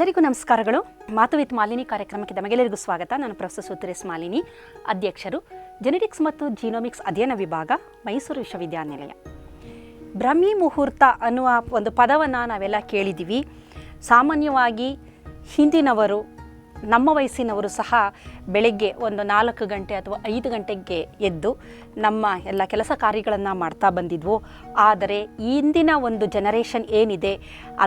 ಎಲ್ಲರಿಗೂ ನಮಸ್ಕಾರಗಳು. ಮಾತು ವಿತ್ ಮಾಲಿನಿ ಕಾರ್ಯಕ್ರಮಕ್ಕೆ ತಮಗೆಲ್ಲರಿಗೂ ಸ್ವಾಗತ. ನಾನು ಪ್ರೊಫೆಸರ್ ಸುತರೇಶ್ ಮಾಲಿನಿ, ಅಧ್ಯಕ್ಷರು ಜೆನೆಟಿಕ್ಸ್ ಮತ್ತು ಜೀನೋಮಿಕ್ಸ್ ಅಧ್ಯಯನ ವಿಭಾಗ, ಮೈಸೂರು ವಿಶ್ವವಿದ್ಯಾನಿಲಯ. ಬ್ರಹ್ಮಿ ಮುಹೂರ್ತ ಅನ್ನುವ ಒಂದು ಪದವನ್ನು ನಾವೆಲ್ಲ ಕೇಳಿದ್ದೀವಿ ಸಾಮಾನ್ಯವಾಗಿ ಹಿಂದಿನವರು, ನಮ್ಮ ವಯಸ್ಸಿನವರು ಸಹ ಬೆಳಗ್ಗೆ ಒಂದು ನಾಲ್ಕು ಗಂಟೆ ಅಥವಾ ಐದು ಗಂಟೆಗೆ ಎದ್ದು ನಮ್ಮ ಎಲ್ಲ ಕೆಲಸ ಕಾರ್ಯಗಳನ್ನು ಮಾಡ್ತಾ ಬಂದಿದ್ವು. ಆದರೆ ಇಂದಿನ ಒಂದು ಜನರೇಷನ್ ಏನಿದೆ,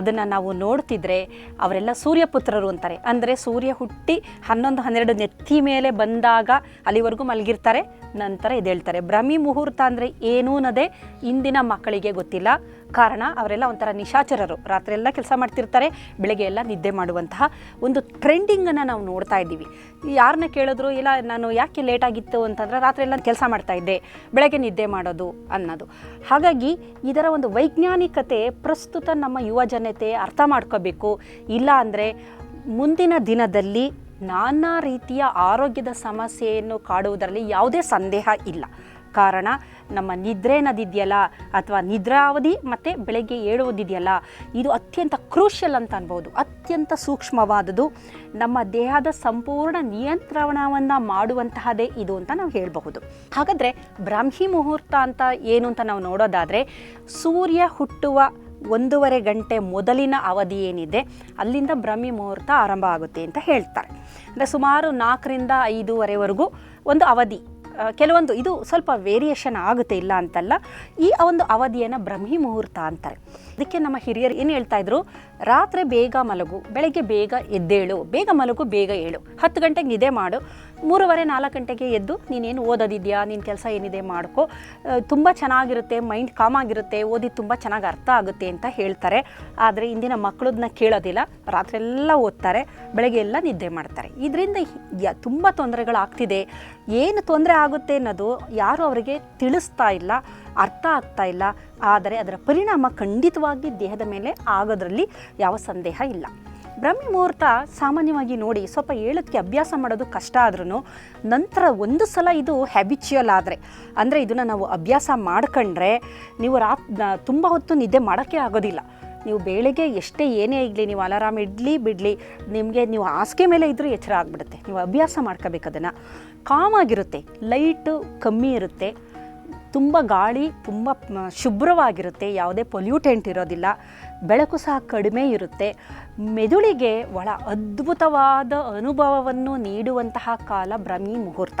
ಅದನ್ನು ನಾವು ನೋಡ್ತಿದ್ರೆ ಅವರೆಲ್ಲ ಸೂರ್ಯಪುತ್ರರು ಅಂತಾರೆ. ಅಂದರೆ ಸೂರ್ಯ ಹುಟ್ಟಿ ಹನ್ನೊಂದು ಹನ್ನೆರಡು ನೆತ್ತಿ ಮೇಲೆ ಬಂದಾಗ ಅಲ್ಲಿವರೆಗೂ ಮಲಗಿರ್ತಾರೆ, ನಂತರ ಇದೇಳ್ತಾರೆ ಭ್ರಮಿ ಮುಹೂರ್ತ ಅಂದರೆ ಏನೂ ಅನ್ನೋದೇ ಇಂದಿನ ಮಕ್ಕಳಿಗೆ ಗೊತ್ತಿಲ್ಲ. ಕಾರಣ ಅವರೆಲ್ಲ ಒಂಥರ ನಿಶಾಚರರು. ರಾತ್ರಿ ಎಲ್ಲ ಕೆಲಸ ಮಾಡ್ತಿರ್ತಾರೆ, ಬೆಳಗ್ಗೆ ಎಲ್ಲ ನಿದ್ದೆ ಮಾಡುವಂತಹ ಒಂದು ಟ್ರೆಂಡಿಂಗನ್ನು ನಾವು ನೋಡ್ತಾ ಇದ್ದೀವಿ. ಯಾರನ್ನ ಕೇಳಿದ್ರು, ಇಲ್ಲ, ನಾನು ಯಾಕೆ ಲೇಟ್ ಆಗಿತ್ತು? ಅಂತಂದ್ರೆ ರಾತ್ರಿ ಎಲ್ಲ ಕೆಲಸ ಮಾಡ್ತಾ ಇದ್ದೆ, ಬೆಳಗ್ಗೆ ನಿದ್ದೆ ಮಾಡೋದು ಅನ್ನೋದು. ಹಾಗಾಗಿ ಇದರ ಒಂದು ವೈಜ್ಞಾನಿಕತೆ ಪ್ರಸ್ತುತ ನಮ್ಮ ಯುವ ಜನತೆ ಅರ್ಥ ಮಾಡ್ಕೋಬೇಕು. ಇಲ್ಲ ಅಂದರೆ ಮುಂದಿನ ದಿನದಲ್ಲಿ ನಾನಾ ರೀತಿಯ ಆರೋಗ್ಯದ ಸಮಸ್ಯೆಯನ್ನು ಕಾಡುವುದರಲ್ಲಿ ಯಾವುದೇ ಸಂದೇಹ ಇಲ್ಲ. ಕಾರಣ ನಮ್ಮ ನಿದ್ರೆ ಅನ್ನೋದಿದೆಯಲ್ಲ ಅಥವಾ ನಿದ್ರಾವಧಿ ಮತ್ತು ಬೆಳಗ್ಗೆ ಏಳುವುದಿದೆಯಲ್ಲ, ಇದು ಅತ್ಯಂತ ಕ್ರೂಷಿಯಲ್ ಅಂತ ಅನ್ಬೋದು. ಅತ್ಯಂತ ಸೂಕ್ಷ್ಮವಾದದ್ದು. ನಮ್ಮ ದೇಹದ ಸಂಪೂರ್ಣ ನಿಯಂತ್ರಣವನ್ನು ಮಾಡುವಂತಹದೇ ಇದು ಅಂತ ನಾವು ಹೇಳಬಹುದು. ಹಾಗಾದರೆ ಬ್ರಾಹ್ಮಿ ಮುಹೂರ್ತ ಅಂತ ಏನು ಅಂತ ನಾವು ನೋಡೋದಾದರೆ, ಸೂರ್ಯ ಹುಟ್ಟುವ ಒಂದೂವರೆ ಗಂಟೆ ಮೊದಲಿನ ಅವಧಿ ಏನಿದೆ, ಅಲ್ಲಿಂದ ಬ್ರಹ್ಮಿ ಮುಹೂರ್ತ ಆರಂಭ ಆಗುತ್ತೆ ಅಂತ ಹೇಳ್ತಾರೆ. ಅಂದರೆ ಸುಮಾರು ನಾಲ್ಕರಿಂದ ಐದೂವರೆವರೆಗೂ ಒಂದು ಅವಧಿ ಕೆಲವೊಂದು ಇದು ಸ್ವಲ್ಪ ವೇರಿಯೇಷನ್ ಆಗುತ್ತೆ ಇಲ್ಲ ಅಂತಲ್ಲ. ಈ ಒಂದು ಅವಧಿಯನ್ನು ಬ್ರಹ್ಮಿ ಮುಹೂರ್ತ ಅಂತಾರೆ. ಅದಕ್ಕೆ ನಮ್ಮ ಹಿರಿಯರು ಏನು ಹೇಳ್ತಾ ಇದ್ರು? ರಾತ್ರಿ ಬೇಗ ಮಲಗು, ಬೆಳಗ್ಗೆ ಬೇಗ ಎದ್ದೇಳು, ಬೇಗ ಮಲಗು, ಬೇಗ ಏಳು. ಹತ್ತು ಗಂಟೆಗೆ ನಿದ್ದೆ ಮಾಡು. ಮೂರುವರೆ ನಾಲ್ಕು ಗಂಟೆಗೆ ಎದ್ದು ನೀನೇನು ಓದೋದಿದೆಯಾ? ನಿನ್ನ ಕೆಲಸ ಏನಿದೆ ಮಾಡ್ಕೊ. ತುಂಬ ಚೆನ್ನಾಗಿರುತ್ತೆ, ಮೈಂಡ್ ಕಾಮ್ ಆಗಿರುತ್ತೆ, ಓದಿ ತುಂಬ ಚೆನ್ನಾಗಿ ಅರ್ಥ ಆಗುತ್ತೆ ಅಂತ ಹೇಳ್ತಾರೆ. ಆದರೆ ಇಂದಿನ ಮಕ್ಕಳದನ್ನ ಕೇಳೋದಿಲ್ಲ, ರಾತ್ರಿ ಎಲ್ಲ ಓದ್ತಾರೆ, ಬೆಳಗ್ಗೆ ಎಲ್ಲ ನಿದ್ದೆ ಮಾಡ್ತಾರೆ. ಇದರಿಂದ ತುಂಬ ತೊಂದರೆಗಳಾಗ್ತಿದೆ ಏನು ತೊಂದರೆ ಆಗುತ್ತೆ ಅನ್ನೋದು ಯಾರು ಅವರಿಗೆ ತಿಳಿಸ್ತಾ ಇಲ್ಲ, ಅರ್ಥ ಆಗ್ತಾ ಇಲ್ಲ. ಆದರೆ ಅದರ ಪರಿಣಾಮ ಖಂಡಿತವಾಗಿ ದೇಹದ ಮೇಲೆ ಆಗೋದ್ರಲ್ಲಿ ಯಾವ ಸಂದೇಹ ಇಲ್ಲ. ಬ್ರಹ್ಮಿ ಮುಹೂರ್ತ ಸಾಮಾನ್ಯವಾಗಿ ನೋಡಿ ಸ್ವಲ್ಪ ಏಳಕ್ಕೆ ಅಭ್ಯಾಸ ಮಾಡೋದು ಕಷ್ಟ ಆದ್ರೂ ನಂತರ ಒಂದು ಸಲ ಇದು ಹ್ಯಾಬಿಚುಯಲ್ ಆದರೆ. ಅಂದರೆ ಇದನ್ನು ನಾವು ಅಭ್ಯಾಸ ಮಾಡ್ಕೊಂಡ್ರೆ ನೀವು ರಾತ್ ತುಂಬ ಹೊತ್ತು ನಿದ್ದೆ ಮಾಡೋಕ್ಕೆ ಆಗೋದಿಲ್ಲ. ನೀವು ಬೆಳಗ್ಗೆ ಎಷ್ಟೇ ಏನೇ ಆಗಲಿ, ನೀವು ಅಲಾರಾಮ್ ಇಡಲಿ ಬಿಡಲಿ, ನಿಮಗೆ ನೀವು ಹಾಸಿಗೆ ಮೇಲೆ ಇದ್ದರೂ ಎಚ್ಚರ ಆಗಿಬಿಡುತ್ತೆ. ನೀವು ಅಭ್ಯಾಸ ಮಾಡ್ಕೋಬೇಕು ಅದನ್ನು. ಕಾಮಾಗಿರುತ್ತೆ ಲೈಟು ಕಮ್ಮಿ ಇರುತ್ತೆ, ತುಂಬ ಗಾಳಿ ತುಂಬ ಶುಭ್ರವಾಗಿರುತ್ತೆ, ಯಾವುದೇ ಪೊಲ್ಯೂಟೆಂಟ್ ಇರೋದಿಲ್ಲ. ಬೆಳಕು ಸಹ ಕಡಿಮೆ ಇರುತ್ತೆ. ಮೆದುಳಿಗೆ ಒಳ ಅದ್ಭುತವಾದ ಅನುಭವವನ್ನು ನೀಡುವಂತಹ ಕಾಲ ಬ್ರಹ್ಮಿ ಮುಹೂರ್ತ.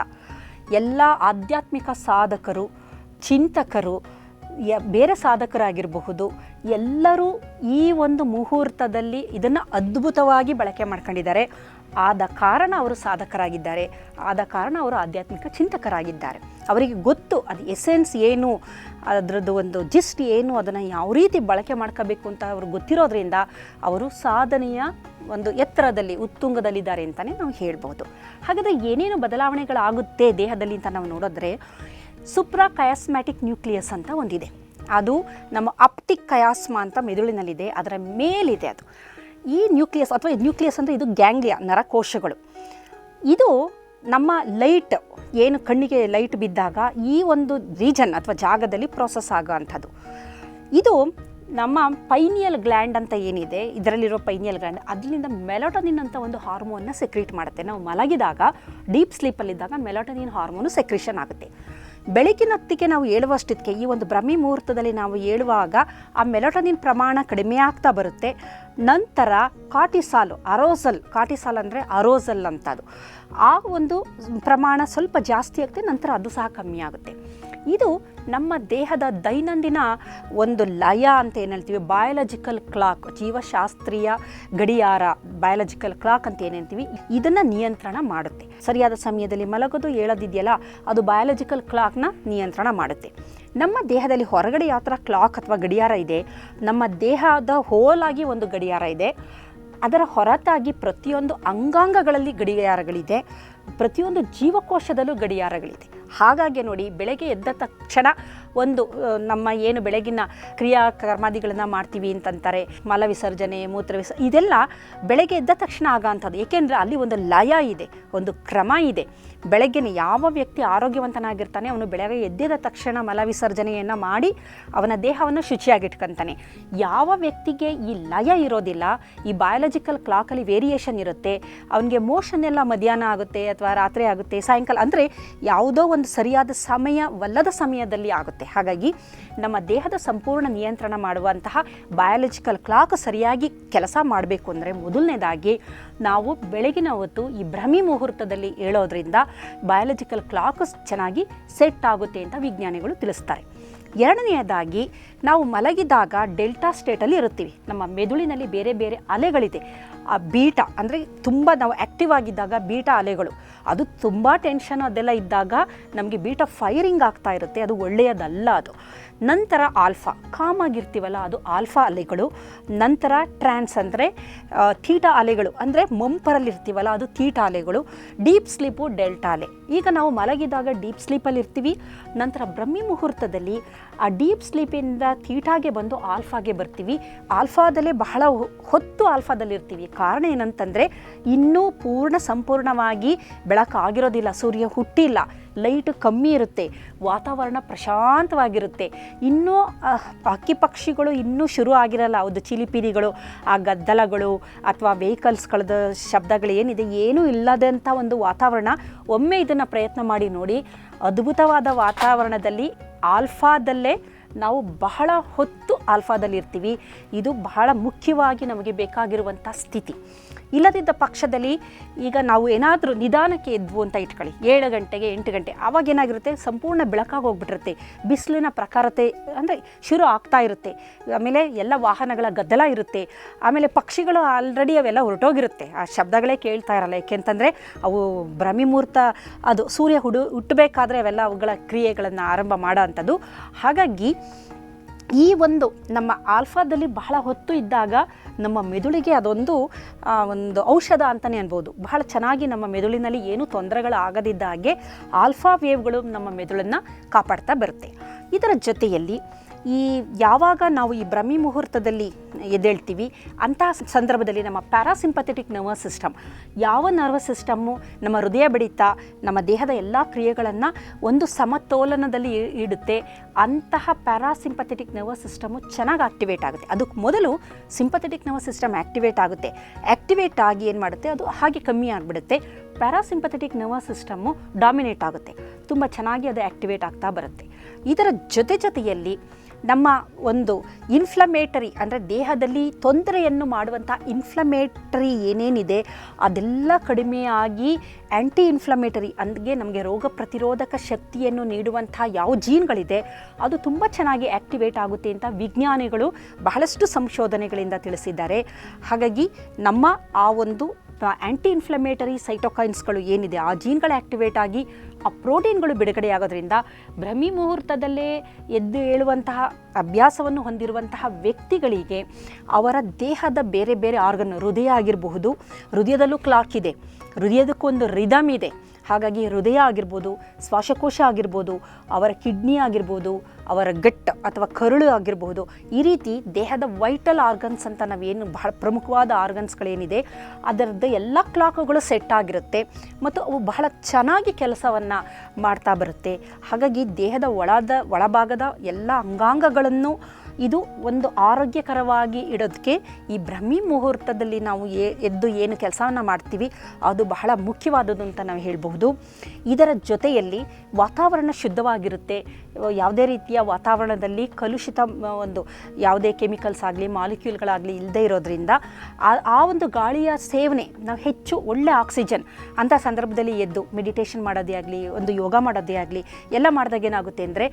ಎಲ್ಲ ಆಧ್ಯಾತ್ಮಿಕ ಸಾಧಕರು, ಚಿಂತಕರು, ಯ, ಬೇರೆ ಸಾಧಕರಾಗಿರಬಹುದು, ಎಲ್ಲರೂ ಈ ಒಂದು ಮುಹೂರ್ತದಲ್ಲಿ ಇದನ್ನು ಅದ್ಭುತವಾಗಿ ಬಳಕೆ ಮಾಡ್ಕೊಂಡಿದ್ದಾರೆ. ಆದ ಕಾರಣ ಅವರು ಸಾಧಕರಾಗಿದ್ದಾರೆ, ಆದ ಕಾರಣ ಅವರು ಆಧ್ಯಾತ್ಮಿಕ ಚಿಂತಕರಾಗಿದ್ದಾರೆ. ಅವರಿಗೆ ಗೊತ್ತು ಅದು ಎಸೆನ್ಸ್ ಏನು, ಅದರದ್ದು ಒಂದು ಜಿಸ್ಟ್ ಏನು, ಅದನ್ನು ಯಾವ ರೀತಿ ಬಳಕೆ ಮಾಡ್ಕೋಬೇಕು ಅಂತ ಅವ್ರಿಗೆ ಗೊತ್ತಿರೋದ್ರಿಂದ ಅವರು ಸಾಧನೆಯ ಒಂದು ಎತ್ತರದಲ್ಲಿ, ಉತ್ತುಂಗದಲ್ಲಿದ್ದಾರೆ ಅಂತಲೇ ನಾವು ಹೇಳ್ಬೋದು. ಹಾಗಾದರೆ ಏನೇನು ಬದಲಾವಣೆಗಳಾಗುತ್ತೆ ದೇಹದಲ್ಲಿ ಅಂತ ನಾವು ನೋಡಿದ್ರೆ ಸುಪ್ರಾ ಕಯಾಸ್ಮ್ಯಾಟಿಕ್ ನ್ಯೂಕ್ಲಿಯಸ್ ಅಂತ ಒಂದಿದೆ. ಅದು ನಮ್ಮ ಆಪ್ಟಿಕ್ ಕಯಾಸ್ಮಾ ಅಂತ ಮೆದುಳಿನಲ್ಲಿದೆ, ಅದರ ಮೇಲಿದೆ ಅದು. ಈ ನ್ಯೂಕ್ಲಿಯಸ್ ಅಥವಾ ನ್ಯೂಕ್ಲಿಯಸ್ ಅಂದರೆ ಇದು ಗ್ಯಾಂಗ್ಲಿಯಾ ನರಕೋಶಗಳು. ಇದು ನಮ್ಮ ಲೈಟ್, ಏನು ಕಣ್ಣಿಗೆ ಲೈಟ್ ಬಿದ್ದಾಗ ಈ ಒಂದು ರೀಜನ್ ಅಥವಾ ಜಾಗದಲ್ಲಿ ಪ್ರೋಸೆಸ್ ಆಗೋ ಅಂಥದ್ದು ಇದು ನಮ್ಮ ಪೈನಿಯಲ್ ಗ್ಲ್ಯಾಂಡ್ ಅಂತ ಏನಿದೆ, ಇದರಲ್ಲಿರೋ ಪೈನಿಯಲ್ ಗ್ಲ್ಯಾಂಡ್ ಅದರಿಂದ ಮೆಲೋಟನಿನ್ ಅಂತ ಒಂದು ಹಾರ್ಮೋನ್ನ ಸೆಕ್ರೀಟ್ ಮಾಡುತ್ತೆ. ನಾವು ಮಲಗಿದಾಗ ಡೀಪ್ ಸ್ಲೀಪಲ್ಲಿದ್ದಾಗ ಮೆಲೋಟನಿನ್ ಹಾರ್ಮೋನು ಸೆಕ್ರಿಷನ್ ಆಗುತ್ತೆ. ಬೆಳಕಿನ ಹೊತ್ತಿಗೆ ನಾವು ಏಳುವಷ್ಟಕ್ಕೆ ಈ ಒಂದು ಬ್ರಹ್ಮಿ ಮುಹೂರ್ತದಲ್ಲಿ ನಾವು ಏಳುವಾಗ ಆ ಮೆಲೋಟನಿನ್ ಪ್ರಮಾಣ ಕಡಿಮೆ ಆಗ್ತಾ ಬರುತ್ತೆ. ನಂತರ ಕಾಟಿಸಾಲು ಅರೋಸಲ್ ಕಾಟಿಸಾಲ್ ಅಂದರೆ ಅರೋಸಲ್ ಅಂತ ಅದು ಆ ಒಂದು ಪ್ರಮಾಣ ಸ್ವಲ್ಪ ಜಾಸ್ತಿ ಆಗುತ್ತೆ ನಂತರ ಅದು ಸಹ ಕಮ್ಮಿ ಆಗುತ್ತೆ. ಇದು ನಮ್ಮ ದೇಹದ ದೈನಂದಿನ ಒಂದು ಲಯ ಅಂತ ಏನು ಹೇಳ್ತೀವಿ? ಬಯಾಲಜಿಕಲ್ ಕ್ಲಾಕ್ ಜೀವಶಾಸ್ತ್ರೀಯ ಗಡಿಯಾರ ಬಯಾಲಜಿಕಲ್ ಕ್ಲಾಕ್ ಅಂತ ಏನು ಹೇಳ್ತೀವಿ? ಇದನ್ನು ನಿಯಂತ್ರಣ ಮಾಡುತ್ತೆ. ಸರಿಯಾದ ಸಮಯದಲ್ಲಿ ಮಲಗೋದು ಹೇಳೋದಿದೆಯಲ್ಲ, ಅದು ಬಯಾಲಜಿಕಲ್ ಕ್ಲಾಕ್ನ ನಿಯಂತ್ರಣ ಮಾಡುತ್ತೆ. ನಮ್ಮ ದೇಹದಲ್ಲಿ ಹೊರಗಡೆ ಯಾವ ಥರ ಕ್ಲಾಕ್ ಅಥವಾ ಗಡಿಯಾರ ಇದೆ, ನಮ್ಮ ದೇಹದ ಹೋಲಾಗಿ ಒಂದು ಗಡಿಯಾರ ಇದೆ, ಅದರ ಹೊರತಾಗಿ ಪ್ರತಿಯೊಂದು ಅಂಗಾಂಗಗಳಲ್ಲಿ ಗಡಿಯಾರಗಳಿದೆ, ಪ್ರತಿಯೊಂದು ಜೀವಕೋಶದಲ್ಲೂ ಗಡಿಯಾರಗಳಿದೆ. ಹಾಗಾಗಿ ನೋಡಿ ಬೆಳಗ್ಗೆ ಎದ್ದ ತಕ್ಷಣ ಒಂದು ನಮ್ಮ ಏನು ಬೆಳಗಿನ ಕ್ರಿಯಾ ಕರ್ಮಾದಿಗಳನ್ನು ಮಾಡ್ತೀವಿ ಅಂತಂತಾರೆ. ಮಲ ವಿಸರ್ಜನೆ, ಮೂತ್ರ ವಿಸ, ಇದೆಲ್ಲ ಬೆಳಗ್ಗೆ ಎದ್ದ ತಕ್ಷಣ ಆಗೋಂಥದ್ದು ಏಕೆಂದರೆ ಅಲ್ಲಿ ಒಂದು ಲಯ ಇದೆ, ಒಂದು ಕ್ರಮ ಇದೆ. ಬೆಳಗ್ಗೆನೆ ಯಾವ ವ್ಯಕ್ತಿ ಆರೋಗ್ಯವಂತನಾಗಿರ್ತಾನೆ ಅವನು ಬೆಳಗ್ಗೆ ಎದ್ದಿದ ತಕ್ಷಣ ಮಲ ವಿಸರ್ಜನೆಯನ್ನು ಮಾಡಿ ಅವನ ದೇಹವನ್ನು ಶುಚಿಯಾಗಿಟ್ಕೊಂತಾನೆ. ಯಾವ ವ್ಯಕ್ತಿಗೆ ಈ ಲಯ ಇರೋದಿಲ್ಲ, ಈ ಬಯಾಲಜಿಕಲ್ ಕ್ಲಾಕಲ್ಲಿ ವೇರಿಯೇಷನ್ ಇರುತ್ತೆ, ಅವನಿಗೆ ಮೋಷನ್ ಎಲ್ಲ ಮಧ್ಯಾಹ್ನ ಆಗುತ್ತೆ ಅಥವಾ ರಾತ್ರಿ ಆಗುತ್ತೆ, ಸಾಯಂಕಾಲ ಅಂದರೆ ಯಾವುದೋ ಒಂದು ಸರಿಯಾದ ಸಮಯವಲ್ಲದ ಸಮಯದಲ್ಲಿ ಆಗುತ್ತೆ. ಹಾಗಾಗಿ ನಮ್ಮ ದೇಹದ ಸಂಪೂರ್ಣ ನಿಯಂತ್ರಣ ಮಾಡುವಂತಹ ಬಯಾಲಜಿಕಲ್ ಕ್ಲಾಕ್ ಸರಿಯಾಗಿ ಕೆಲಸ ಮಾಡಬೇಕು ಅಂದರೆ ಮೊದಲನೇದಾಗಿ ನಾವು ಬೆಳಗಿನ ಹೊತ್ತು ಈ ಭ್ರಮಿ ಮುಹೂರ್ತದಲ್ಲಿ ಹೇಳೋದ್ರಿಂದ ಬಯಾಲಜಿಕಲ್ ಕ್ಲಾಕ್ಸ್ ಚೆನ್ನಾಗಿ ಸೆಟ್ ಆಗುತ್ತೆ ಅಂತ ವಿಜ್ಞಾನಿಗಳು ತಿಳಿಸ್ತಾರೆ. ಎರಡನೆಯದಾಗಿ, ನಾವು ಮಲಗಿದಾಗ ಡೆಲ್ಟಾ ಸ್ಟೇಟಲ್ಲಿ ಇರುತ್ತೀವಿ. ನಮ್ಮ ಮೆದುಳಿನಲ್ಲಿ ಬೇರೆ ಬೇರೆ ಅಲೆಗಳಿದೆ. ಆ ಬೀಟ, ಅಂದರೆ ತುಂಬ ನಾವು ಆ್ಯಕ್ಟಿವ್ ಆಗಿದ್ದಾಗ ಬೀಟ ಅಲೆಗಳು, ಅದು ತುಂಬ ಟೆನ್ಷನ್ ಅದೆಲ್ಲ ಇದ್ದಾಗ ನಮಗೆ ಬೀಟ ಫೈರಿಂಗ್ ಆಗ್ತಾ ಇರುತ್ತೆ, ಅದು ಒಳ್ಳೆಯದಲ್ಲ ಅದು. ನಂತರ ಆಲ್ಫಾ ಕಾಮ್ ಆಗಿರ್ತೀವಲ್ಲ, ಅದು ಆಲ್ಫಾ ಅಲೆಗಳು. ನಂತರ ಟ್ರ್ಯಾನ್ಸ್ ಅಂದರೆ ಥೀಟಾ ಅಲೆಗಳು, ಅಂದರೆ ಮಂಪರಲ್ಲಿರ್ತೀವಲ್ಲ, ಅದು ಥೀಟಾ ಅಲೆಗಳು. ಡೀಪ್ ಸ್ಲೀಪು ಡೆಲ್ಟಾ ಅಲೆ. ಈಗ ನಾವು ಮಲಗಿದಾಗ ಡೀಪ್ ಸ್ಲೀಪಲ್ಲಿ ಇರ್ತೀವಿ ನಂತರ ಬ್ರಹ್ಮಿ ಮುಹೂರ್ತದಲ್ಲಿ ಆ ಡೀಪ್ ಸ್ಲೀಪಿಂದ ಥೀಟಾಗೆ ಬಂದು ಆಲ್ಫಾಗೆ ಬರ್ತೀವಿ. ಆಲ್ಫಾದಲ್ಲೇ ಬಹಳ ಹೊತ್ತು ಆಲ್ಫಾದಲ್ಲಿರ್ತೀವಿ. ಕಾರಣ ಏನಂತಂದರೆ ಇನ್ನೂ ಪೂರ್ಣ ಸಂಪೂರ್ಣವಾಗಿ ಬೆಳಕಾಗಿರೋದಿಲ್ಲ. ಸೂರ್ಯ ಹುಟ್ಟಿಲ್ಲ. ಲೈಟ್ ಕಮ್ಮಿ ಇರುತ್ತೆ. ವಾತಾವರಣ ಪ್ರಶಾಂತವಾಗಿರುತ್ತೆ. ಇನ್ನೂ ಹಕ್ಕಿ ಪಕ್ಷಿಗಳು ಇನ್ನೂ ಶುರು ಆಗಿರಲ್ಲ. ಅದು ಚಿಲಿಪಿಲಿಗಳು, ಆ ಗದ್ದಲಗಳು ಅಥವಾ ವೆಹಿಕಲ್ಸ್ಗಳದ ಶಬ್ದಗಳು ಏನಿದೆ ಏನೂ ಇಲ್ಲದಂಥ ಒಂದು ವಾತಾವರಣ. ಒಮ್ಮೆ ಇದನ್ನು ಪ್ರಯತ್ನ ಮಾಡಿ ನೋಡಿ. ಅದ್ಭುತವಾದ ವಾತಾವರಣದಲ್ಲಿ ಆಲ್ಫಾದಲ್ಲೇ ನಾವು ಬಹಳ ಹೊತ್ತು ಆಲ್ಫಾದಲ್ಲಿ ಇರ್ತೀವಿ ಇದು ಬಹಳ ಮುಖ್ಯವಾಗಿ ನಮಗೆ ಬೇಕಾಗಿರುವಂಥ ಸ್ಥಿತಿ. ಇಲ್ಲದಿದ್ದ ಪಕ್ಷದಲ್ಲಿ ಈಗ ನಾವು ಏನಾದರೂ ನಿಧಾನಕ್ಕೆ ಎದ್ವು ಅಂತ ಇಟ್ಕೊಳ್ಳಿ. ಏಳು ಗಂಟೆಗೆ ಎಂಟು ಗಂಟೆ. ಆವಾಗ ಏನಾಗಿರುತ್ತೆ? ಸಂಪೂರ್ಣ ಬೆಳಕಾಗಿ ಹೋಗ್ಬಿಟ್ಟಿರುತ್ತೆ. ಬಿಸಿಲಿನ ಪ್ರಕಾರತೆ ಅಂದರೆ ಶುರು ಆಗ್ತಾ ಇರುತ್ತೆ. ಆಮೇಲೆ ಎಲ್ಲ ವಾಹನಗಳ ಗದ್ದಲ ಇರುತ್ತೆ. ಆಮೇಲೆ ಪಕ್ಷಿಗಳು ಆಲ್ರೆಡಿ ಅವೆಲ್ಲ ಹೊರಟೋಗಿರುತ್ತೆ. ಆ ಶಬ್ದಗಳೇ ಕೇಳ್ತಾ ಇರಲ್ಲ. ಏಕೆಂತಂದರೆ ಅವು ಭ್ರಮಿಮೂರ್ತ ಅದು ಸೂರ್ಯ ಹುಡು, ಹುಟ್ಟಬೇಕಾದ್ರೆ ಅವೆಲ್ಲ ಅವುಗಳ ಕ್ರಿಯೆಗಳನ್ನು ಆರಂಭ ಮಾಡೋ ಅಂಥದ್ದು. ಹಾಗಾಗಿ ಈ ಒಂದು ನಮ್ಮ ಆಲ್ಫಾದಲ್ಲಿ ಬಹಳ ಹೊತ್ತು ಇದ್ದಾಗ ನಮ್ಮ ಮೆದುಳಿಗೆ ಅದೊಂದು ಒಂದು ಔಷಧ ಅಂತಲೇ ಅನ್ಬೋದು. ಬಹಳ ಚೆನ್ನಾಗಿ ನಮ್ಮ ಮೆದುಳಿನಲ್ಲಿ ಏನು ತೊಂದರೆಗಳು ಆಗದಿದ್ದ ಹಾಗೆ ಆಲ್ಫಾ ವೇವ್ಗಳು ನಮ್ಮ ಮೆದುಳನ್ನು ಕಾಪಾಡ್ತಾ ಬರುತ್ತೆ. ಇದರ ಜೊತೆಯಲ್ಲಿ ಈ ಯಾವಾಗ ನಾವು ಈ ಭ್ರಮಿ ಮುಹೂರ್ತದಲ್ಲಿ ಎದ್ದೇಳ್ತೀವಿ, ಅಂತಹ ಸಂದರ್ಭದಲ್ಲಿ ನಮ್ಮ ಪ್ಯಾರಾಸಿಂಪಥೆಟಿಕ್ ನರ್ವಸ್ ಸಿಸ್ಟಮ್ ಯಾವ ನರ್ವಸ್ ಸಿಸ್ಟಮ್ಮು ನಮ್ಮ ಹೃದಯ ಬಡಿತ, ನಮ್ಮ ದೇಹದ ಎಲ್ಲ ಕ್ರಿಯೆಗಳನ್ನು ಒಂದು ಸಮತೋಲನದಲ್ಲಿ ಇಡುತ್ತೆ, ಅಂತಹ ಪ್ಯಾರಾಸಿಂಪಥೆಟಿಕ್ ನರ್ವಸ್ ಸಿಸ್ಟಮು ಚೆನ್ನಾಗಿ ಆಕ್ಟಿವೇಟ್ ಆಗುತ್ತೆ. ಅದಕ್ಕೆ ಮೊದಲು ಸಿಂಪಥೆಟಿಕ್ ನರ್ವಸ್ ಸಿಸ್ಟಮ್ ಆಕ್ಟಿವೇಟ್ ಆಗುತ್ತೆ. ಆಕ್ಟಿವೇಟ್ ಆಗಿ ಏನು ಮಾಡುತ್ತೆ, ಅದು ಹಾಗೆ ಕಮ್ಮಿ ಆಗಿಬಿಡುತ್ತೆ. ಪ್ಯಾರಾಸಿಂಪಥೆಟಿಕ್ ನರ್ವಸ್ ಸಿಸ್ಟಮ್ಮು ಡಾಮಿನೇಟ್ ಆಗುತ್ತೆ. ತುಂಬ ಚೆನ್ನಾಗಿ ಅದು ಆಕ್ಟಿವೇಟ್ ಆಗ್ತಾ ಬರುತ್ತೆ. ಇದರ ಜೊತೆ ಜೊತೆಯಲ್ಲಿ ನಮ್ಮ ಒಂದು ಇನ್ಫ್ಲಮೇಟರಿ ಅಂದರೆ ದೇಹದಲ್ಲಿ ತೊಂದರೆಯನ್ನು ಮಾಡುವಂಥ ಇನ್ಫ್ಲಮೇಟರಿ ಏನೇನಿದೆ, ಅದೆಲ್ಲ ಕಡಿಮೆಯಾಗಿ ಆ್ಯಂಟಿ ಇನ್ಫ್ಲಮೇಟರಿ ಅಂದ್ಗೆ ನಮಗೆ ರೋಗ ಪ್ರತಿರೋಧಕ ಶಕ್ತಿಯನ್ನು ನೀಡುವಂಥ ಯಾವ ಜೀನ್ಗಳಿದೆ, ಅದು ತುಂಬ ಚೆನ್ನಾಗಿ ಆ್ಯಕ್ಟಿವೇಟ್ ಆಗುತ್ತೆ ಅಂತ ವಿಜ್ಞಾನಿಗಳು ಬಹಳಷ್ಟು ಸಂಶೋಧನೆಗಳಿಂದ ತಿಳಿಸಿದ್ದಾರೆ. ಹಾಗಾಗಿ ನಮ್ಮ ಆ ಒಂದು ಆ್ಯಂಟಿ ಇನ್ಫ್ಲಮೇಟರಿ ಸೈಟೋಕೈನ್ಸ್ಗಳು ಏನಿದೆ, ಆ ಜೀನ್ಗಳು ಆ್ಯಕ್ಟಿವೇಟ್ ಆಗಿ ಆ ಪ್ರೋಟೀನ್ಗಳು ಬಿಡುಗಡೆ ಆಗೋದ್ರಿಂದ ಭ್ರಮಿ ಮುಹೂರ್ತದಲ್ಲೇ ಎದ್ದು ಏಳುವಂತಹ ಅಭ್ಯಾಸವನ್ನು ಹೊಂದಿರುವಂತಹ ವ್ಯಕ್ತಿಗಳಿಗೆ ಅವರ ದೇಹದ ಬೇರೆ ಬೇರೆ ಆರ್ಗನ್ ಹೃದಯ ಆಗಿರಬಹುದು. ಹೃದಯದಲ್ಲೂ ಕ್ಲಾಕ್ ಇದೆ. ಹೃದಯದಕ್ಕೊಂದು ರಿದಮ್ ಇದೆ. ಹಾಗಾಗಿ ಹೃದಯ ಆಗಿರ್ಬೋದು, ಶ್ವಾಸಕೋಶ ಆಗಿರ್ಬೋದು, ಅವರ ಕಿಡ್ನಿ ಆಗಿರ್ಬೋದು, ಅವರ ಗಟ್ ಅಥವಾ ಕರುಳು ಆಗಿರಬಹುದು ಈ ರೀತಿ ದೇಹದ ವೈಟಲ್ ಆರ್ಗನ್ಸ್ ಅಂತ ನಾವೇನು ಬಹಳ ಪ್ರಮುಖವಾದ ಆರ್ಗನ್ಸ್ಗಳೇನಿದೆ ಅದರದ್ದು ಎಲ್ಲ ಕ್ಲಾಕುಗಳು ಸೆಟ್ ಆಗಿರುತ್ತೆ ಮತ್ತು ಅವು ಬಹಳ ಚೆನ್ನಾಗಿ ಕೆಲಸವನ್ನು ಮಾಡ್ತಾ ಬರುತ್ತೆ. ಹಾಗಾಗಿ ದೇಹದ ಒಳದ ಒಳಭಾಗದ ಎಲ್ಲ ಅಂಗಾಂಗಗಳನ್ನು ಇದು ಒಂದು ಆರೋಗ್ಯಕರವಾಗಿ ಇಡೋದಕ್ಕೆ ಈ ಬ್ರಹ್ಮಿ ಮುಹೂರ್ತದಲ್ಲಿ ನಾವು ಎದ್ದು ಏನು ಕೆಲಸವನ್ನು ಮಾಡ್ತೀವಿ, ಅದು ಬಹಳ ಮುಖ್ಯವಾದದ್ದು ಅಂತ ನಾವು ಹೇಳಬಹುದು. ಇದರ ಜೊತೆಯಲ್ಲಿ ವಾತಾವರಣ ಶುದ್ಧವಾಗಿರುತ್ತೆ. ಯಾವುದೇ ರೀತಿಯ ವಾತಾವರಣದಲ್ಲಿ ಕಲುಷಿತ ಒಂದು ಯಾವುದೇ ಕೆಮಿಕಲ್ಸ್ ಆಗಲಿ, ಮಾಲಿಕ್ಯೂಲ್ಗಳಾಗಲಿ ಇಲ್ಲದೆ ಇರೋದ್ರಿಂದ ಆ ಒಂದು ಗಾಳಿಯ ಸೇವನೆ, ನಾವು ಹೆಚ್ಚು ಒಳ್ಳೆ ಆಕ್ಸಿಜನ್ ಅಂಥ ಸಂದರ್ಭದಲ್ಲಿ ಎದ್ದು ಮೆಡಿಟೇಷನ್ ಮಾಡೋದೇ ಆಗಲಿ, ಒಂದು ಯೋಗ ಮಾಡೋದೇ ಆಗಲಿ, ಎಲ್ಲ ಮಾಡಿದಾಗ ಏನಾಗುತ್ತೆ ಅಂದರೆ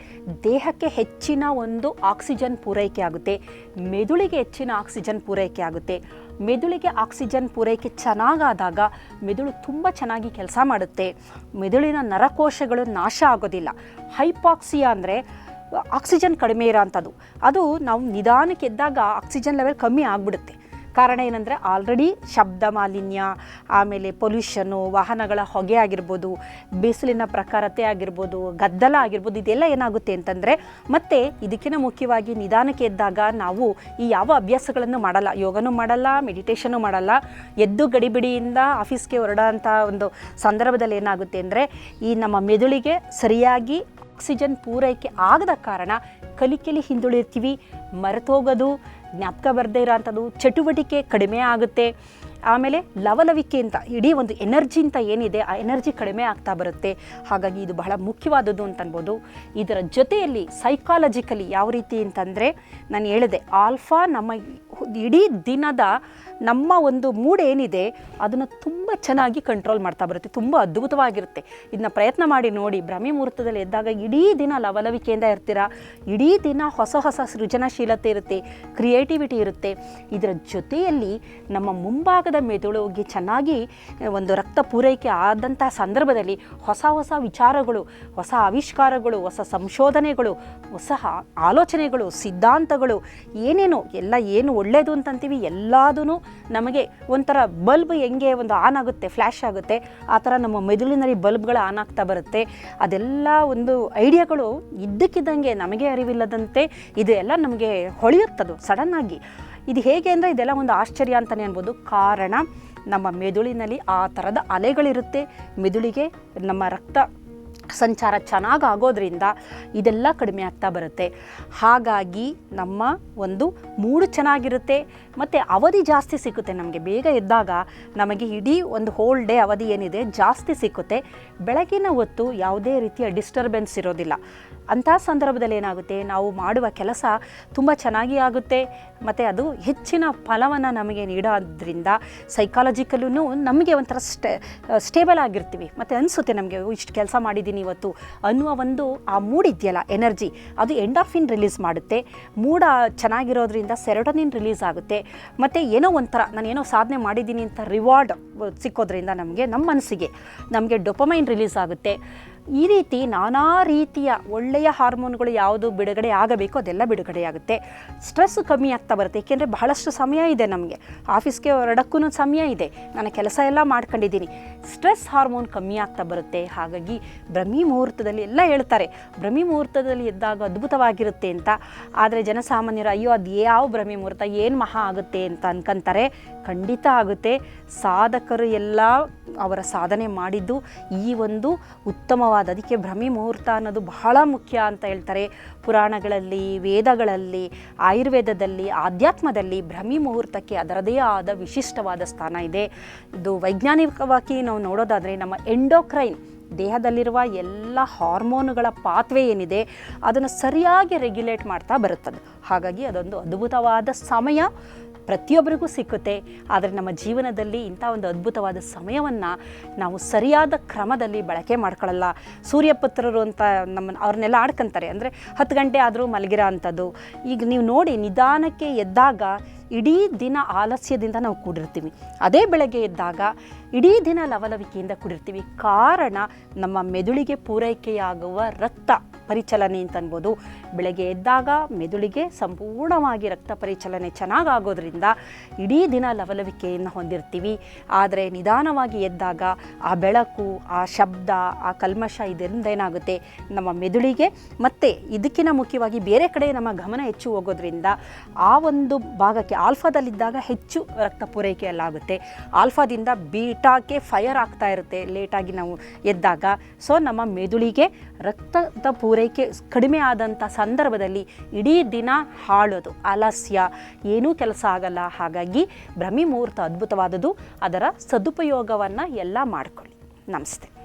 ದೇಹಕ್ಕೆ ಹೆಚ್ಚಿನ ಒಂದು ಆಕ್ಸಿಜನ್ ಆಗುತ್ತೆ. ಮೆದುಳಿಗೆ ಹೆಚ್ಚಿನ ಆಕ್ಸಿಜನ್ ಪೂರೈಕೆ ಆಗುತ್ತೆ. ಮೆದುಳಿಗೆ ಆಕ್ಸಿಜನ್ ಪೂರೈಕೆ ಚೆನ್ನಾಗಾದಾಗ ಮೆದುಳು ತುಂಬ ಚೆನ್ನಾಗಿ ಕೆಲಸ ಮಾಡುತ್ತೆ. ಮೆದುಳಿನ ನರಕೋಶಗಳು ನಾಶ ಆಗೋದಿಲ್ಲ. ಹೈಪಾಕ್ಸಿಯಾ ಅಂದರೆ ಆಕ್ಸಿಜನ್ ಕಡಿಮೆ ಇರೋಂಥದ್ದು. ಅದು ನಾವು ನಿಧಾನಕ್ಕೆ ಎದ್ದಾಗ ಆಕ್ಸಿಜನ್ ಲೆವೆಲ್ ಕಮ್ಮಿ ಆಗಿಬಿಡುತ್ತೆ. ಕಾರಣ ಏನಂದರೆ ಆಲ್ರೆಡಿ ಶಬ್ದ ಮಾಲಿನ್ಯ, ಆಮೇಲೆ ಪೊಲ್ಯೂಷನ್ನು ವಾಹನಗಳ ಹೊಗೆ ಆಗಿರ್ಬೋದು, ಬಿಸಿಲಿನ ಪ್ರಖರತೆ ಆಗಿರ್ಬೋದು, ಗದ್ದಲ ಆಗಿರ್ಬೋದು, ಇದೆಲ್ಲ ಏನಾಗುತ್ತೆ ಅಂತಂದರೆ ಮತ್ತು ಇದಕ್ಕಿಂತ ಮುಖ್ಯವಾಗಿ ನಿಧಾನಕ್ಕೆ ಎದ್ದಾಗ ನಾವು ಈ ಯಾವ ಅಭ್ಯಾಸಗಳನ್ನು ಮಾಡಲ್ಲ. ಯೋಗನೂ ಮಾಡಲ್ಲ ಮೆಡಿಟೇಷನು ಮಾಡಲ್ಲ. ಎದ್ದು ಗಡಿಬಿಡಿಯಿಂದ ಆಫೀಸ್ಗೆ ಹೊರಡೋಂಥ ಒಂದು ಸಂದರ್ಭದಲ್ಲಿ ಏನಾಗುತ್ತೆ ಅಂದರೆ ಈ ನಮ್ಮ ಮೆದುಳಿಗೆ ಸರಿಯಾಗಿ ಆಕ್ಸಿಜನ್ ಪೂರೈಕೆ ಆಗದ ಕಾರಣ ಕಲಿಕೆಲಿ ಹಿಂದುಳಿರ್ತೀವಿ, ಮರೆತೋಗೋದು ಜ್ಞಾಪಕ ಬರದೇ ಇರೋಂಥದ್ದು ಚಟುವಟಿಕೆ ಕಡಿಮೆ ಆಗುತ್ತೆ. ಆಮೇಲೆ ಲವಲವಿಕೆ ಅಂತ, ಇಡೀ ಒಂದು ಎನರ್ಜಿ ಅಂತ ಏನಿದೆ, ಆ ಎನರ್ಜಿ ಕಡಿಮೆ ಆಗ್ತಾ ಬರುತ್ತೆ. ಹಾಗಾಗಿ ಇದು ಬಹಳ ಮುಖ್ಯವಾದದ್ದು ಅಂತ ಅನ್ಬೋದು. ಇದರ ಜೊತೆಯಲ್ಲಿ ಸೈಕಾಲಜಿಕಲಿ ಯಾವ ರೀತಿ ಅಂತಂದರೆ, ನಾನು ಹೇಳಿದೆ ಆಲ್ಫಾ ನಮ್ಮ ಇಡೀ ದಿನದ ನಮ್ಮ ಒಂದು ಮೂಡ್ ಏನಿದೆ, ಅದನ್ನು ತುಂಬ ಚೆನ್ನಾಗಿ ಕಂಟ್ರೋಲ್ ಮಾಡ್ತಾ ಬರುತ್ತೆ, ತುಂಬ ಅದ್ಭುತವಾಗಿರುತ್ತೆ. ಇದನ್ನ ಪ್ರಯತ್ನ ಮಾಡಿ ನೋಡಿ ಭ್ರಮೆ ಮುಹೂರ್ತದಲ್ಲಿ ಎದ್ದಾಗ ಇಡೀ ದಿನ ಲವಲವಿಕೆಯಿಂದ ಇರ್ತೀರ? ಇಡೀ ದಿನ ಹೊಸ ಹೊಸ ಸೃಜನಶೀಲತೆ ಇರುತ್ತೆ ಕ್ರಿಯೇಟಿವಿಟಿ ಇರುತ್ತೆ. ಇದರ ಜೊತೆಯಲ್ಲಿ ನಮ್ಮ ಮುಂಭಾಗದ ಮೆದುಳಿಗೆ ಚೆನ್ನಾಗಿ ಒಂದು ರಕ್ತ ಪೂರೈಕೆ ಆದಂತಹ ಸಂದರ್ಭದಲ್ಲಿ ಹೊಸ ಹೊಸ ವಿಚಾರಗಳು, ಹೊಸ ಆವಿಷ್ಕಾರಗಳು, ಹೊಸ ಸಂಶೋಧನೆಗಳು, ಹೊಸ ಆಲೋಚನೆಗಳು, ಸಿದ್ಧಾಂತಗಳು, ಏನೇನು, ಎಲ್ಲ ಏನು ಒಳ್ಳೆಯದು ಅಂತಂತೀವಿ ಎಲ್ಲದೂ ನಮಗೆ ಒಂಥರ ಬಲ್ಬ್ ಹೆಂಗೆ ಒಂದು ಆನ್ ಆಗುತ್ತೆ, ಫ್ಲ್ಯಾಶ್ ಆಗುತ್ತೆ, ಆ ಥರ ನಮ್ಮ ಮೆದುಳಿನಲ್ಲಿ ಬಲ್ಬ್ಗಳು ಆನ್ ಆಗ್ತಾ ಬರುತ್ತೆ. ಅದೆಲ್ಲ ಒಂದು ಐಡಿಯಾಗಳು ಇದ್ದಕ್ಕಿದ್ದಂಗೆ ನಮಗೆ ಅರಿವಿಲ್ಲದಂತೆ ಇದೆಲ್ಲ ನಮಗೆ ಹೊಳೆಯುತ್ತದು, ಸಡನ್ನಾಗಿ. ಇದು ಹೇಗೆ ಅಂದರೆ ಇದೆಲ್ಲ ಒಂದು ಆಶ್ಚರ್ಯ ಅಂತಲೇ ಅನ್ಬೋದು. ಕಾರಣ ನಮ್ಮ ಮೆದುಳಿನಲ್ಲಿ ಆ ಥರದ ಅಲೆಗಳಿರುತ್ತೆ. ಮೆದುಳಿಗೆ ನಮ್ಮ ರಕ್ತ ಸಂಚಾರ ಚೆನ್ನಾಗಿ ಆಗೋದ್ರಿಂದ ಇದೆಲ್ಲ ಕಡಿಮೆ ಆಗ್ತಾ ಬರುತ್ತೆ. ಹಾಗಾಗಿ ನಮ್ಮ ಒಂದು ಮೂಡು ಚೆನ್ನಾಗಿರುತ್ತೆ. ಮತ್ತು ಅವಧಿ ಜಾಸ್ತಿ ಸಿಕ್ಕುತ್ತೆ. ನಮಗೆ ಬೇಗ ಎದ್ದಾಗ ನಮಗೆ ಇಡೀ ಒಂದು ಹೋಲ್ ಡೇ ಅವಧಿ ಏನಿದೆ ಜಾಸ್ತಿ ಸಿಕ್ಕುತ್ತೆ. ಬೆಳಗಿನ ಹೊತ್ತು ಯಾವುದೇ ರೀತಿಯ ಡಿಸ್ಟರ್ಬೆನ್ಸ್ ಇರೋದಿಲ್ಲ. ಅಂಥ ಸಂದರ್ಭದಲ್ಲಿ ಏನಾಗುತ್ತೆ? ನಾವು ಮಾಡುವ ಕೆಲಸ ತುಂಬ ಚೆನ್ನಾಗಿ ಆಗುತ್ತೆ. ಮತ್ತು ಅದು ಹೆಚ್ಚಿನ ಫಲವನ್ನು ನಮಗೆ ನೀಡೋದ್ರಿಂದ ಸೈಕಾಲಜಿಕಲ್ಲೂ ನಮಗೆ ಒಂಥರ ಸ್ಟೇ ಸ್ಟೇಬಲ್ ಆಗಿರ್ತೀವಿ. ಮತ್ತು ಅನಿಸುತ್ತೆ ನಮಗೆ ಇಷ್ಟು ಕೆಲಸ ಮಾಡಿದ್ದೀನಿ ಇವತ್ತು. ಅನ್ನುವ ಒಂದು ಆ ಮೂಡ್ ಇದೆಯಲ್ಲ ಎನರ್ಜಿ ಅದು ಎಂಡಾಫಿನ್ ರಿಲೀಸ್ ಮಾಡುತ್ತೆ. ಮೂಡ ಚೆನ್ನಾಗಿರೋದ್ರಿಂದ ಸೆರೋಟನಿನ್ ರಿಲೀಸ್ ಆಗುತ್ತೆ. ಮತ್ತು ಏನೋ ಒಂಥರ, ನಾನು ಏನೋ ಸಾಧನೆ ಮಾಡಿದ್ದೀನಿ ಅಂತ ರಿವಾರ್ಡ್ ಸಿಕ್ಕೋದ್ರಿಂದ ನಮಗೆ ನಮ್ಮ ಮನಸ್ಸಿಗೆ ನಮಗೆ ಡೊಪಮೈನ್ ರಿಲೀಸ್ ಆಗುತ್ತೆ. ಈ ರೀತಿ ನಾನಾ ರೀತಿಯ ಒಳ್ಳೆಯ ಹಾರ್ಮೋನ್ಗಳು ಯಾವುದು ಬಿಡುಗಡೆ ಆಗಬೇಕು ಅದೆಲ್ಲ ಬಿಡುಗಡೆಯಾಗುತ್ತೆ ಸ್ಟ್ರೆಸ್ ಕಮ್ಮಿ ಆಗ್ತಾ ಬರುತ್ತೆ, ಏಕೆಂದರೆ ಬಹಳಷ್ಟು ಸಮಯ ಇದೆ ನಮಗೆ. ಆಫೀಸ್ಗೆ ಹೊರಡಕ್ಕೂ ಸಮಯ ಇದೆ. ನನ್ನ ಕೆಲಸ ಎಲ್ಲ ಮಾಡ್ಕೊಂಡಿದ್ದೀನಿ. ಸ್ಟ್ರೆಸ್ ಹಾರ್ಮೋನ್ ಕಮ್ಮಿ ಆಗ್ತಾ ಬರುತ್ತೆ. ಹಾಗಾಗಿ ಬ್ರಹ್ಮಿ ಮುಹೂರ್ತದಲ್ಲಿ ಎಲ್ಲ ಹೇಳ್ತಾರೆ, ಬ್ರಹ್ಮಿ ಮುಹೂರ್ತದಲ್ಲಿ ಎದ್ದಾಗ ಅದ್ಭುತವಾಗಿರುತ್ತೆ ಅಂತ. ಆದರೆ ಜನಸಾಮಾನ್ಯರು, ಅಯ್ಯೋ, ಅದು ಯಾವ ಬ್ರಹ್ಮಿ ಮುಹೂರ್ತ? ಏನು ಮಹಾ ಆಗುತ್ತೆ? ಅಂತ ಅನ್ಕೊಂತಾರೆ. ಖಂಡಿತ ಆಗುತ್ತೆ. ಸಾಧಕರು ಎಲ್ಲ ಅವರ ಸಾಧನೆ ಮಾಡಿದ್ದು ಈ ಒಂದು ಉತ್ತಮವಾದ ಅದಕ್ಕೆ ಭ್ರಮಿ ಮುಹೂರ್ತ ಅನ್ನೋದು ಬಹಳ ಮುಖ್ಯ ಅಂತ ಹೇಳ್ತಾರೆ. ಪುರಾಣಗಳಲ್ಲಿ, ವೇದಗಳಲ್ಲಿ, ಆಯುರ್ವೇದದಲ್ಲಿ, ಆಧ್ಯಾತ್ಮದಲ್ಲಿ ಭ್ರಮಿ ಮುಹೂರ್ತಕ್ಕೆ ಅದರದೇ ಆದ ವಿಶಿಷ್ಟವಾದ ಸ್ಥಾನ ಇದೆ. ಇದು ವೈಜ್ಞಾನಿಕವಾಗಿ ನಾವು ನೋಡೋದಾದರೆ ನಮ್ಮ ಎಂಡೋಕ್ರೈನ್, ದೇಹದಲ್ಲಿರುವ ಎಲ್ಲ ಹಾರ್ಮೋನುಗಳ ಪಾತ್ವೆ ಏನಿದೆ, ಅದನ್ನು ಸರಿಯಾಗಿ ರೆಗ್ಯುಲೇಟ್ ಮಾಡ್ತಾ ಬರುತ್ತದೆ. ಹಾಗಾಗಿ ಅದೊಂದು ಅದ್ಭುತವಾದ ಸಮಯ. ಪ್ರತಿಯೊಬ್ಬರಿಗೂ ಸಿಕ್ಕುತ್ತೆ. ಆದರೆ ನಮ್ಮ ಜೀವನದಲ್ಲಿ ಇಂಥ ಒಂದು ಅದ್ಭುತವಾದ ಸಮಯವನ್ನು ನಾವು ಸರಿಯಾದ ಕ್ರಮದಲ್ಲಿ ಬಳಕೆ ಮಾಡ್ಕೊಳ್ಳಲ್ಲ. ಸೂರ್ಯಪುತ್ರರು ಅಂತ ನಮ್ಮ ಅವ್ರನ್ನೆಲ್ಲ ಆಡ್ಕೊಂತಾರೆ. ಅಂದರೆ ಹತ್ತು ಗಂಟೆ ಆದರೂ ಮಲಗಿರೋ ಅಂಥದ್ದು ಈಗ ನೀವು ನೋಡಿ ನಿಧಾನಕ್ಕೆ ಎದ್ದಾಗ ಇಡೀ ದಿನ ಆಲಸ್ಯದಿಂದ ನಾವು ಕೂಡಿರ್ತೀವಿ. ಅದೇ ಬೆಳಗ್ಗೆ ಎದ್ದಾಗ ಇಡೀ ದಿನ ಲವಲವಿಕೆಯಿಂದ ಕೂಡಿರ್ತೀವಿ. ಕಾರಣ ನಮ್ಮ ಮೆದುಳಿಗೆ ಪೂರೈಕೆಯಾಗುವ ರಕ್ತ. ಪರಿಚಲನೆ ಅಂತ ಅನ್ಬೋದು. ಬೆಳಗ್ಗೆ ಎದ್ದಾಗ ಮೆದುಳಿಗೆ ಸಂಪೂರ್ಣವಾಗಿ ರಕ್ತ ಪರಿಚಲನೆ ಚೆನ್ನಾಗಾಗೋದ್ರಿಂದ ಇಡೀ ದಿನ ಲವಲವಿಕೆಯನ್ನು ಹೊಂದಿರ್ತೀವಿ. ಆದರೆ ನಿಧಾನವಾಗಿ ಎದ್ದಾಗ ಆ ಬೆಳಕು, ಆ ಶಬ್ದ, ಆ ಕಲ್ಮಶ ಇದರಿಂದ ಏನಾಗುತ್ತೆ? ನಮ್ಮ ಮೆದುಳಿಗೆ ಮತ್ತು ಇದಕ್ಕಿಂತ ಮುಖ್ಯವಾಗಿ ಬೇರೆ ಕಡೆ ನಮ್ಮ ಗಮನ ಹೆಚ್ಚು ಹೋಗೋದ್ರಿಂದ ಆ ಒಂದು ಭಾಗಕ್ಕೆ ಆಲ್ಫಾದಲ್ಲಿದ್ದಾಗ ಹೆಚ್ಚು ರಕ್ತ ಪೂರೈಕೆಯಲ್ಲಾಗುತ್ತೆ ಆಲ್ಫಾದಿಂದ ಬೀಟಾಕ್ಕೆ ಫೈರ್ ಆಗ್ತಾ ಇರುತ್ತೆ. ಲೇಟಾಗಿ ನಾವು ಎದ್ದಾಗ. ಸೊ ನಮ್ಮ ಮೆದುಳಿಗೆ ರಕ್ತದ ಪೂರೈಕೆ ಕಡಿಮೆ ಆದಂಥ ಸಂದರ್ಭದಲ್ಲಿ ಇಡೀ ದಿನ ಹಾಳೋದು ಆಲಸ್ಯ ಏನೂ ಕೆಲಸ ಆಗಲ್ಲ. ಹಾಗಾಗಿ ಭ್ರಮಿ ಮುಹೂರ್ತ ಅದ್ಭುತವಾದದ್ದು. ಅದರ ಸದುಪಯೋಗವನ್ನು ಎಲ್ಲ ಮಾಡಿಕೊಳ್ಳಿ. ನಮಸ್ತೆ.